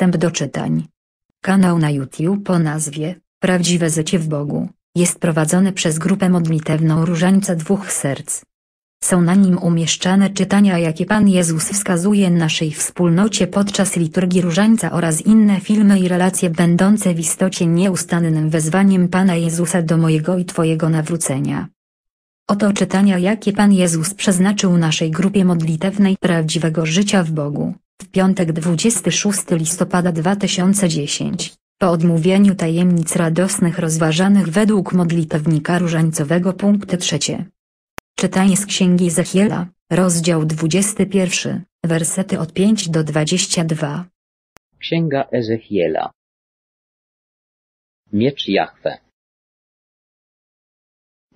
Dostęp do czytań. Kanał na YouTube o nazwie Prawdziwe Życie w Bogu jest prowadzony przez grupę modlitewną Różańca Dwóch Serc. Są na nim umieszczane czytania jakie Pan Jezus wskazuje naszej wspólnocie podczas liturgii Różańca oraz inne filmy i relacje będące w istocie nieustannym wezwaniem Pana Jezusa do mojego i Twojego nawrócenia. Oto czytania jakie Pan Jezus przeznaczył naszej grupie modlitewnej prawdziwego życia w Bogu, w piątek 26 listopada 2010, po odmówieniu tajemnic radosnych rozważanych według modlitewnika różańcowego punkty trzecie. Czytanie z Księgi Ezechiela, rozdział 21, wersety od 5 do 22. Księga Ezechiela Miecz Jahwe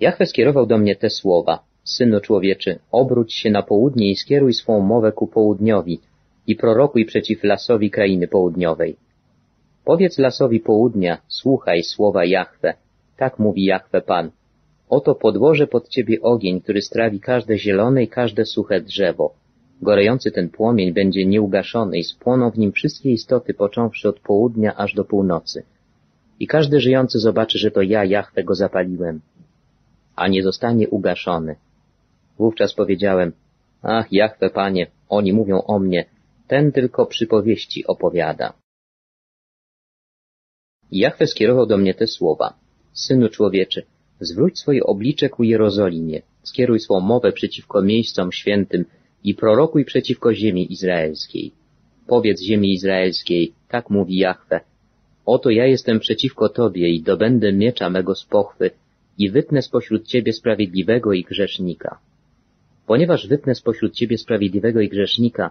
Jahwe skierował do mnie te słowa. Synu człowieczy, obróć się na południe i skieruj swą mowę ku południowi i prorokuj przeciw lasowi krainy południowej. Powiedz lasowi południa, słuchaj słowa Jahwe. Tak mówi Jahwe Pan. Oto podłożę pod ciebie ogień, który strawi każde zielone i każde suche drzewo. Gorejący ten płomień będzie nieugaszony i spłoną w nim wszystkie istoty, począwszy od południa aż do północy. I każdy żyjący zobaczy, że to ja, Jahwe, go zapaliłem, a nie zostanie ugaszony. Wówczas powiedziałem, ach, Jahwe, Panie, oni mówią o mnie, ten tylko przypowieści opowiada. I Jahwe skierował do mnie te słowa. Synu człowieczy, zwróć swoje oblicze ku Jerozolimie, skieruj swą mowę przeciwko miejscom świętym i prorokuj przeciwko ziemi izraelskiej. Powiedz ziemi izraelskiej, tak mówi Jahwe, oto ja jestem przeciwko tobie i dobędę miecza mego z pochwy i wytnę spośród ciebie sprawiedliwego i grzesznika. Ponieważ wytnę spośród ciebie sprawiedliwego i grzesznika,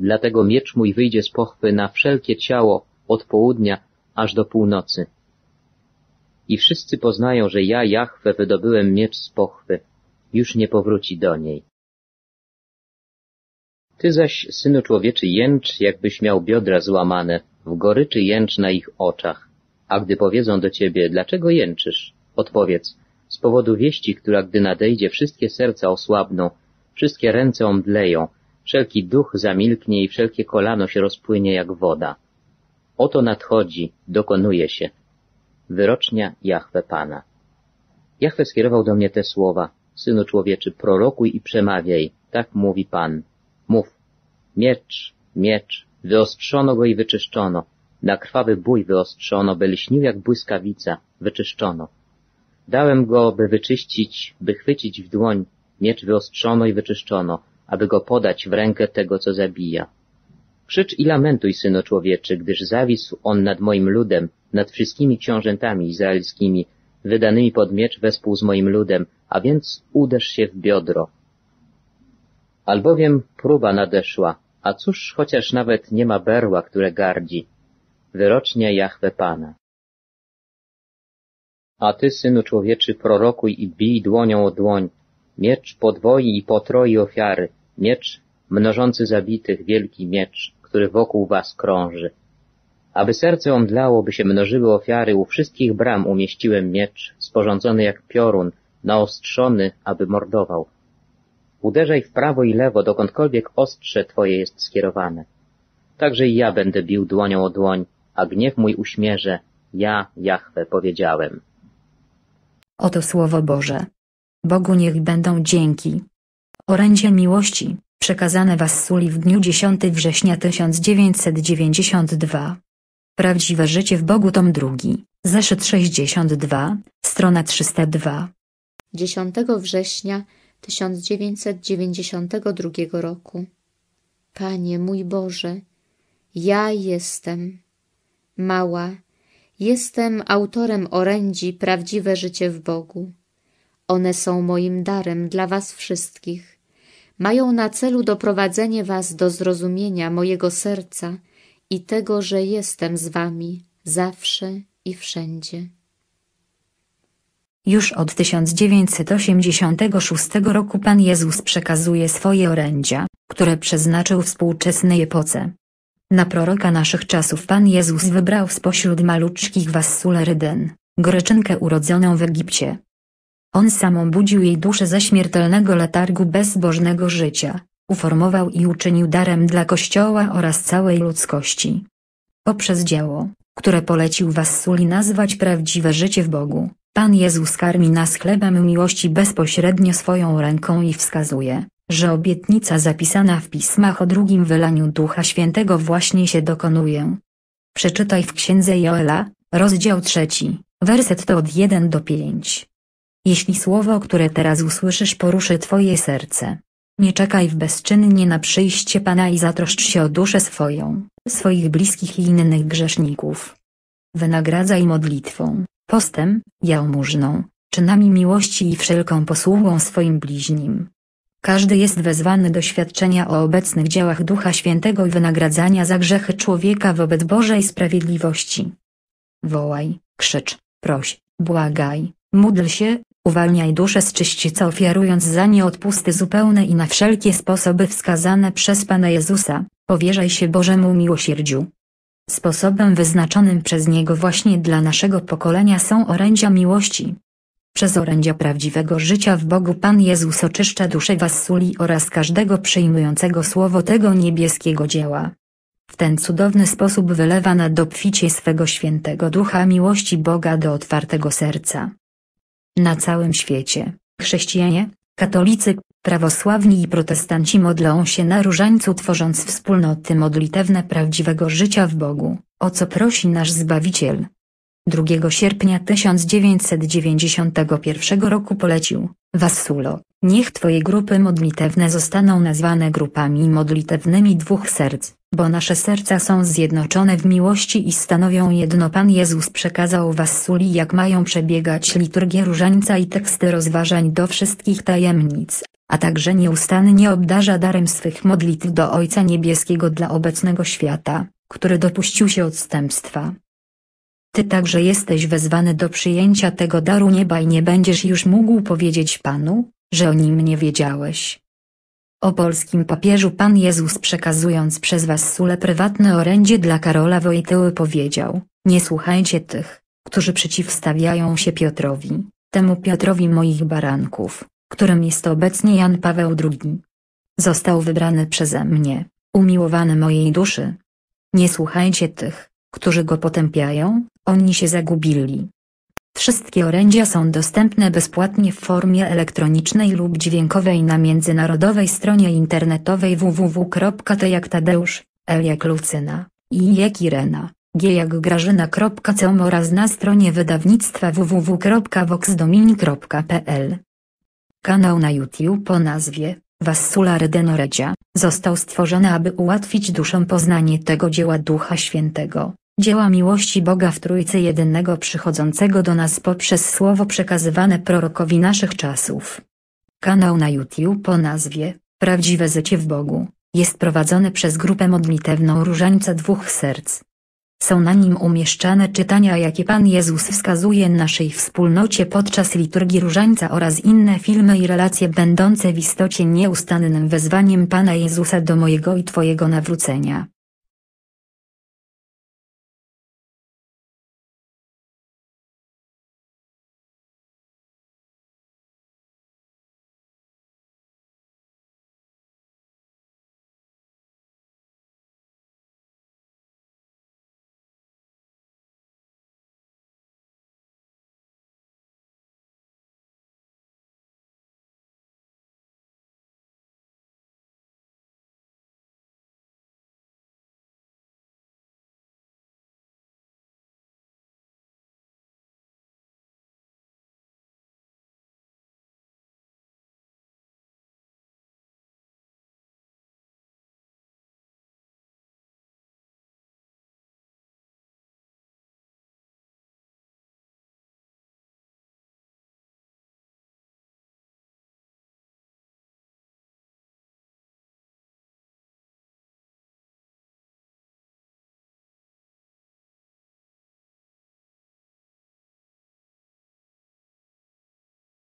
dlatego miecz mój wyjdzie z pochwy na wszelkie ciało od południa aż do północy. I wszyscy poznają, że ja, Jahwe, wydobyłem miecz z pochwy, już nie powróci do niej. Ty zaś, synu człowieczy, jęcz, jakbyś miał biodra złamane, w goryczy jęcz na ich oczach. A gdy powiedzą do ciebie, dlaczego jęczysz? Odpowiedz, z powodu wieści, która gdy nadejdzie, wszystkie serca osłabną, wszystkie ręce omdleją, wszelki duch zamilknie i wszelkie kolano się rozpłynie jak woda. Oto nadchodzi, dokonuje się. Wyrocznia Jahwe Pana. Jahwe skierował do mnie te słowa. Synu człowieczy, prorokuj i przemawiaj. Tak mówi Pan. Mów. Miecz, miecz, wyostrzono go i wyczyszczono. Na krwawy bój wyostrzono, by lśnił jak błyskawica, wyczyszczono. Dałem go, by wyczyścić, by chwycić w dłoń. Miecz wyostrzono i wyczyszczono, aby go podać w rękę tego, co zabija. Krzycz i lamentuj, syno człowieczy, gdyż zawisł on nad moim ludem, nad wszystkimi książętami izraelskimi, wydanymi pod miecz wespół z moim ludem, a więc uderz się w biodro. Albowiem próba nadeszła, a cóż chociaż nawet nie ma berła, które gardzi. Wyrocznia Jahwe Pana. A ty, synu człowieczy, prorokuj i bij dłonią o dłoń. Miecz podwoi i potroi ofiary, miecz mnożący zabitych, wielki miecz, który wokół was krąży. Aby serce omdlało, by się mnożyły ofiary, u wszystkich bram umieściłem miecz, sporządzony jak piorun, naostrzony, aby mordował. Uderzaj w prawo i lewo, dokądkolwiek ostrze twoje jest skierowane. Także i ja będę bił dłonią o dłoń, a gniew mój uśmierze, ja, Jahwe, powiedziałem. Oto Słowo Boże. Bogu niech będą dzięki. Orędzie miłości, przekazane Wassuli w dniu 10 września 1992. Prawdziwe życie w Bogu tom drugi, zeszyt 62, strona 302. 10 września 1992 roku. Panie mój Boże, ja jestem mała, jestem autorem orędzi Prawdziwe życie w Bogu. One są moim darem dla Was wszystkich. Mają na celu doprowadzenie Was do zrozumienia mojego serca i tego, że jestem z Wami zawsze i wszędzie. Już od 1986 roku Pan Jezus przekazuje swoje orędzia, które przeznaczył współczesnej epoce. Na proroka naszych czasów Pan Jezus wybrał spośród maluczkich Wassulę Ryden, Greczynkę urodzoną w Egipcie. On sam obudził jej duszę ze śmiertelnego letargu bezbożnego życia, uformował i uczynił darem dla Kościoła oraz całej ludzkości. Poprzez dzieło, które polecił Wassuli nazwać prawdziwe życie w Bogu, Pan Jezus karmi nas chlebem miłości bezpośrednio swoją ręką i wskazuje, że obietnica zapisana w pismach o drugim wylaniu Ducha Świętego właśnie się dokonuje. Przeczytaj w księdze Joela, rozdział trzeci, werset to od 1 do 5. Jeśli słowo, które teraz usłyszysz poruszy twoje serce, nie czekaj w bezczynnie na przyjście Pana i zatroszcz się o duszę swoją, swoich bliskich i innych grzeszników. Wynagradzaj modlitwą, postem, jałmużną, czynami miłości i wszelką posługą swoim bliźnim. Każdy jest wezwany do świadczenia o obecnych dziełach Ducha Świętego i wynagradzania za grzechy człowieka wobec Bożej sprawiedliwości. Wołaj, krzycz, proś, błagaj, módl się, uwalniaj duszę z czyścica ofiarując za nie odpusty zupełne i na wszelkie sposoby wskazane przez Pana Jezusa, powierzaj się Bożemu miłosierdziu. Sposobem wyznaczonym przez Niego właśnie dla naszego pokolenia są orędzia miłości. Przez orędzia prawdziwego życia w Bogu Pan Jezus oczyszcza duszę wassuli oraz każdego przyjmującego słowo tego niebieskiego dzieła. W ten cudowny sposób wylewa nad obficie swego świętego ducha miłości Boga do otwartego serca. Na całym świecie, chrześcijanie, katolicy, prawosławni i protestanci modlą się na różańcu tworząc wspólnoty modlitewne prawdziwego życia w Bogu, o co prosi nasz Zbawiciel. 2 sierpnia 1991 roku polecił, Wassulo, niech Twoje grupy modlitewne zostaną nazwane grupami modlitewnymi dwóch serc, bo nasze serca są zjednoczone w miłości i stanowią jedno Pan Jezus przekazał Wassuli jak mają przebiegać liturgie różańca i teksty rozważań do wszystkich tajemnic, a także nieustannie obdarza darem swych modlitw do Ojca Niebieskiego dla obecnego świata, który dopuścił się odstępstwa. Ty także jesteś wezwany do przyjęcia tego daru nieba i nie będziesz już mógł powiedzieć Panu, że o nim nie wiedziałeś. O polskim papieżu Pan Jezus przekazując przez was sule prywatne orędzie dla Karola Wojtyły powiedział, nie słuchajcie tych, którzy przeciwstawiają się Piotrowi, temu Piotrowi moich baranków, którym jest obecnie Jan Paweł II. Został wybrany przeze mnie, umiłowany mojej duszy. Nie słuchajcie tych, którzy go potępiają, oni się zagubili. Wszystkie orędzia są dostępne bezpłatnie w formie elektronicznej lub dźwiękowej na międzynarodowej stronie internetowej www.t jak L Lucyna, I jak Irena, G jak Grażyna.com oraz na stronie wydawnictwa www.voxdomini.pl. Kanał na YouTube o nazwie Wassula Redenoredia został stworzony aby ułatwić duszom poznanie tego dzieła Ducha Świętego dzieła miłości Boga w Trójcy Jedynego przychodzącego do nas poprzez słowo przekazywane prorokowi naszych czasów. Kanał na YouTube o nazwie Prawdziwe Zycie w Bogu jest prowadzony przez grupę modlitewną Różańca Dwóch Serc. Są na nim umieszczane czytania jakie Pan Jezus wskazuje naszej wspólnocie podczas liturgii Różańca oraz inne filmy i relacje będące w istocie nieustannym wezwaniem Pana Jezusa do mojego i Twojego nawrócenia.